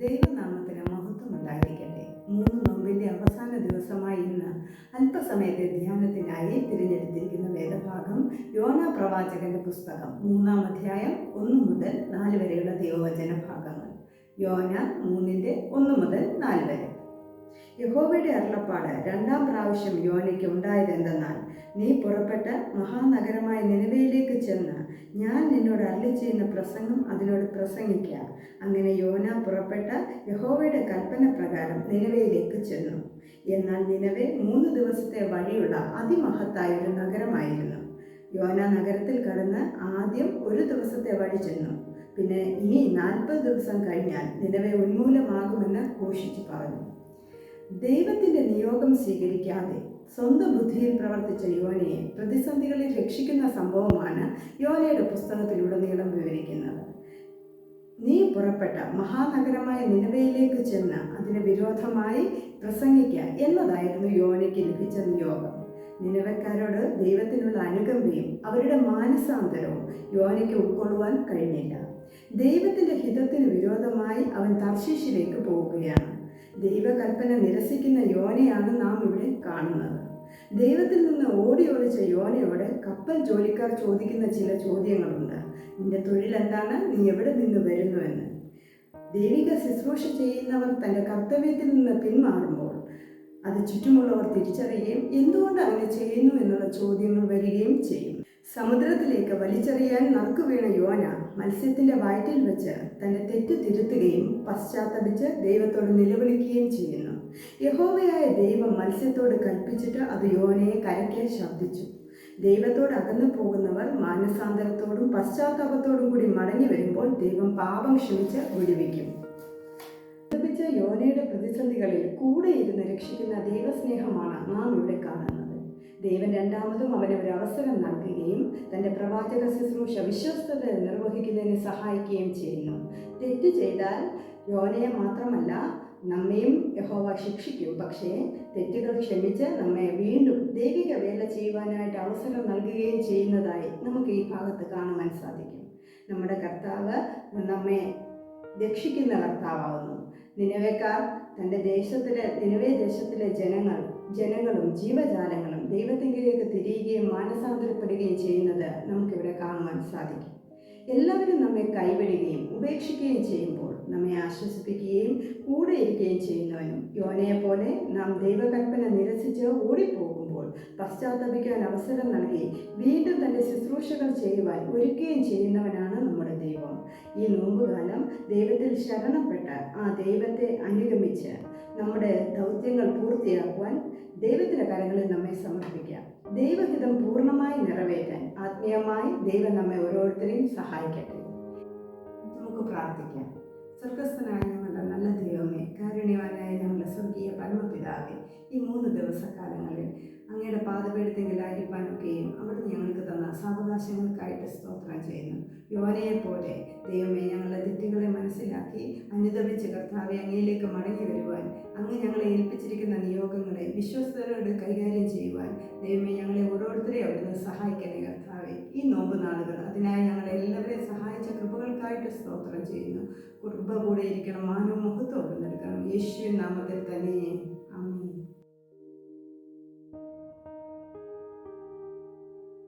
ദൈവനാമത്തിന് മഹത്വം ഉണ്ടായിരിക്കട്ടെ മൂന്ന് നോമ്പിന്റെ അവസാന ദിവസമായ ഇന്ന് അല്പസമയത്തെ ധ്യാനത്തിനായി തിരഞ്ഞെടുത്തിരിക്കുന്ന വേദഭാഗം യോന പ്രവാചകന്റെ പുസ്തകം മൂന്നാം അധ്യായം ഒന്ന് മുതൽ നാല് വരെയുള്ള ദൈവവചന ഭാഗങ്ങൾ യോന മൂന്നിന്റെ ഒന്ന് മുതൽ നാല് വരെ. യഹോവയുടെ അരുളപ്പാട് രണ്ടാം പ്രാവശ്യം യോനയ്ക്ക് ഉണ്ടായതെന്തെന്നാൽ നീ പുറപ്പെട്ട് മഹാനഗരമായ നിലവയിലേക്ക് ചെന്ന് ഞാൻ നിന്നോട് അരളി ചെയ്യുന്ന പ്രസംഗം അതിനോട് പ്രസംഗിക്കുക അങ്ങനെ യോന പുറപ്പെട്ട് യഹോവയുടെ കൽപ്പന പ്രകാരം നിലവയിലേക്ക് ചെന്നു. എന്നാൽ നിലവെ മൂന്ന് ദിവസത്തെ വഴിയുള്ള അതിമഹത്തായ ഒരു നഗരമായിരുന്നു. യോന നഗരത്തിൽ കടന്ന് ആദ്യം ഒരു ദിവസത്തെ വഴി ചെന്നു. പിന്നെ ഇനി നാൽപ്പത് ദിവസം കഴിഞ്ഞാൽ നിലവെ ഉന്മൂലമാകുമെന്ന് ഘോഷിച്ചു പറഞ്ഞു. ദൈവത്തിന്റെ നിയോഗം സ്വീകരിക്കാതെ സ്വന്തം ബുദ്ധിയിൽ പ്രവർത്തിച്ച യോനയെ പ്രതിസന്ധികളിൽ രക്ഷിക്കുന്ന സംഭവമാണ് യോനയുടെ പുസ്തകത്തിലുടനീളം വിവരിക്കുന്നത്. നീ പുറപ്പെട്ട മഹാനഗരമായ നിലവയിലേക്ക് ചെന്ന് അതിന് വിരോധമായി പ്രസംഗിക്കുക എന്നതായിരുന്നു യോനയ്ക്ക് ലഭിച്ച നിയോഗം. നിലവക്കാരോട് ദൈവത്തിനുള്ള അനുകമ്പയും അവരുടെ മാനസാന്തരവും യോനയ്ക്ക് ഉൾക്കൊള്ളുവാൻ കഴിഞ്ഞില്ല. ദൈവത്തിന്റെ ഹിതത്തിന് വിരോധമായി അവൻ തർശീഷിലേക്ക് പോവുകയാണ്. ദൈവകൽപ്പന നിരസിക്കുന്ന യോനയാണ് നാം ഇവിടെ കാണുന്നത്. ദൈവത്തിൽ നിന്ന് ഓടി ഒളിച്ച യോനയോട് കപ്പൽ ജോലിക്കാർ ചോദിക്കുന്ന ചില ചോദ്യങ്ങളുണ്ട്. നിന്റെ തൊഴിൽ എന്താണ്? നീ എവിടെ നിന്ന് വരുന്നു? എന്ന്. ദൈവിക ശുശ്രൂഷ ചെയ്യുന്നവർ തന്റെ കർത്തവ്യത്തിൽ നിന്ന് പിന്മാറുമ്പോൾ അത് ചുറ്റുമുള്ളവർ തിരിച്ചറിയുകയും എന്തുകൊണ്ട് അങ്ങനെ ചെയ്യുന്നു എന്നുള്ള ചോദ്യങ്ങൾ വരികയും ചെയ്യും. സമുദ്രത്തിലേക്ക് വലിച്ചെറിയാൻ നറുക്കു വീണ യോന മത്സ്യത്തിന്റെ വയറ്റിൽ വെച്ച് തന്റെ തെറ്റ് തിരുത്തുകയും പശ്ചാത്തപിച്ച് ദൈവത്തോട് നിലവിളിക്കുകയും ചെയ്യുന്നു. യഹോവയായ ദൈവം മത്സ്യത്തോട് കൽപ്പിച്ചിട്ട് അത് യോനയെ കരയ്ക്കാൻ ശബ്ദിച്ചു. ദൈവത്തോട് അകന്നു പോകുന്നവർ മാനസാന്തരത്തോടും പശ്ചാത്താപത്തോടും കൂടി മടങ്ങി വരുമ്പോൾ ദൈവം പാപം ക്ഷമിച്ച് വിടുവിക്കും. യോനയുടെ പ്രതിസന്ധികളിൽ കൂടെ ഇരുന്ന് രക്ഷിക്കുന്ന ദൈവസ്നേഹമാണ് നാം ഇവിടെ കാണുന്നത്. ദൈവം രണ്ടാമതും അവന് ഒരു അവസരം നൽകുകയും തന്റെ പ്രവാചക ശുശ്രൂഷ വിശ്വസ്തത നിർവഹിക്കുന്നതിന് സഹായിക്കുകയും ചെയ്യുന്നു. തെറ്റ് ചെയ്താൽ യോനയെ മാത്രമല്ല നമ്മയും യഹോവ ശിക്ഷിക്കും. പക്ഷേ തെറ്റുകൾ ക്ഷമിച്ച് നമ്മെ വീണ്ടും ദൈവിക വേല ചെയ്യുവാനായിട്ട് അവസരം നൽകുകയും ചെയ്യുന്നതായി നമുക്ക് ഈ ഭാഗത്ത് കാണുവാൻ സാധിക്കും. നമ്മുടെ കർത്താവ് നമ്മെ രക്ഷിക്കുന്ന കർത്താവാകുന്നു. നിലവേക്കാർ തന്റെ ദേശത്തിലെ നിലവേ ദേശത്തിലെ ജനങ്ങൾ ജനങ്ങളും ജീവജാലങ്ങളും ദൈവത്തിങ്കിലേക്ക് തിരിയുകയും മാനസാന്തരപ്പെടുകയും ചെയ്യുന്നത് നമുക്കിവിടെ കാണുവാൻ സാധിക്കും. എല്ലാവരും നമ്മെ കൈവിടുകയും ഉപേക്ഷിക്കുകയും ചെയ്യുമ്പോൾ നമ്മെ ആശ്വസിപ്പിക്കുകയും കൂടെ ഇരിക്കുകയും ചെയ്യുന്നവനും യോനയെ പോലെ നാം ദൈവകൽപ്പന നിരസിച്ച് ഓടിപ്പോകുമ്പോൾ പശ്ചാത്തപിക്കാൻ അവസരം നൽകി വീണ്ടും ശുശ്രൂഷകൾ ചെയ്യുവാൻ ഒരുക്കുകയും ചെയ്യുന്നവനാണ് നമ്മുടെ ദൈവം. ഈ നോമ്പുകാലം ദൈവത്തിൽ ശരണപ്പെട്ട് ആ ദൈവത്തെ അനുഗമിച്ച് നമ്മുടെ ദൗത്യങ്ങൾ പൂർത്തിയാക്കുവാൻ ദൈവത്തിന്റെ കരങ്ങളിൽ നമ്മെ സമർപ്പിക്കാം. ദൈവഹിതം പൂർണമായി നിറവേറ്റാൻ ആത്മീയമായി ദൈവം നമ്മെ ഓരോരുത്തരെയും സഹായിക്കട്ടെ. നമുക്ക് പ്രാർത്ഥിക്കാം. സ്വർഗസ്ഥനായ ഞങ്ങളുടെ നല്ല ദൈവമേ കാരുണ്യവാനായ ഞങ്ങളുടെ സ്വർഗീയ പരമപിതാവേ ഈ മൂന്ന് ദിവസക്കാലങ്ങളിൽ അങ്ങയുടെ പാതപീഠത്തെങ്കിലായിരിക്കാനൊക്കെയും അവിടുന്ന് ഞങ്ങൾക്ക് തന്ന സാവകാശങ്ങൾക്കായിട്ട് സ്തോത്രം ചെയ്യുന്നു പോലെ ദൈവമേ ഞങ്ങളുടെ തെറ്റുകളെ മനസ്സിലാക്കി അനുദപിച്ച് കർത്താവെ അങ്ങയിലേക്ക് മടങ്ങി വരുവാൻ അങ്ങ് ഞങ്ങളെ ഏൽപ്പിച്ചിരിക്കുന്ന നിയോഗങ്ങളെ വിശ്വസ്തരോട് കൈകാര്യം ചെയ്യുവാൻ ദൈവമേ ഞങ്ങളെ ഓരോരുത്തരെയും അവിടുന്ന് സഹായിക്കണേ കർത്താവെ. ഈ നോമ്പ് നാളുകൾ അതിനായി ഞങ്ങളെ എല്ലാവരെയും സഹായിച്ച കൃപകൾക്കായിട്ട് സ്തോത്രം ചെയ്യുന്നു. കുടുംബ കൂടെ ഇരിക്കണം മാനവും മുഖത്തോടെ നൽകണം. യേശു നാമത്തിൽ തന്നെ.